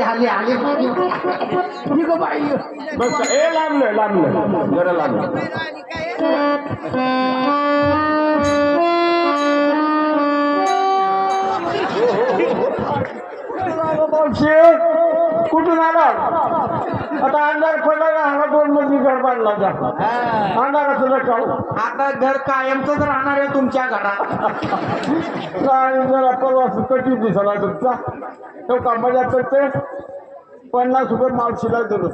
आले आले ही go by. बस ए लांबलं लांबलं जरा मावशी कुठून आला? आता अंधार पडला हा दोन मजली घर बांधला जा. अंधाराचं नका आता घर कायमच राहणार आहे तुमच्या घरात. काय जरा परवा कटी दिसला तुमचा तो का मजा करते पन्नास रुपये मावशीला दिलो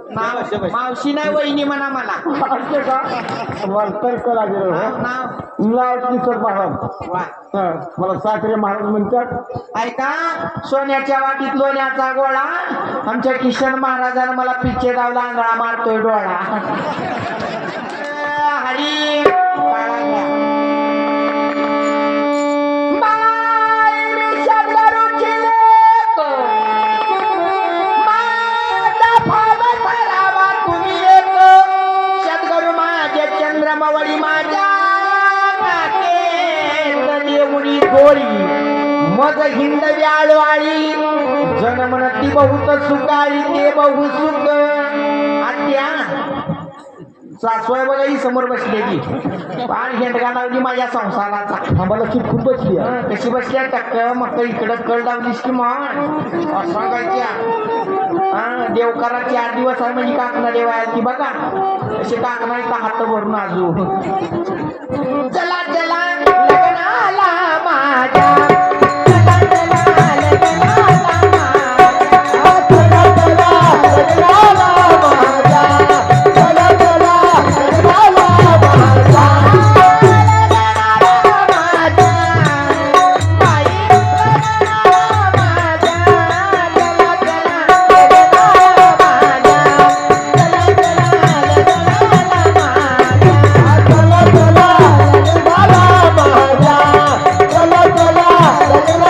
मावशी नाही वहिनी म्हणा मला. असते का? लागेल. नाव नाव किशोर महाराज वा. हा, मला साखरे महाराज म्हणतात. ऐका सोन्याच्या वाटीत लोण्याचा गोळा. आमच्या किशन महाराजानं मला पिच्चे लावला आंधळा मारतोय डोळा. मग हिंद व्याळवाळी. जन म्हणती बहुत सुखाळी ते बहु सुख. आत्या सासवाय बघा ही समोर बसलेली. पान हेंडगा लावली माझ्या संसाराचा. आम्हाला चिपकून बसली. कशी बसल्या टक्क मग इकडं कळ लावलीस की मग? सांगायच्या हा देवकाराची आठ दिवस आहे म्हणजे काकणा देव आहे की बघा असे काकणाचा हात भरून आजू. चला. ¡Vamos!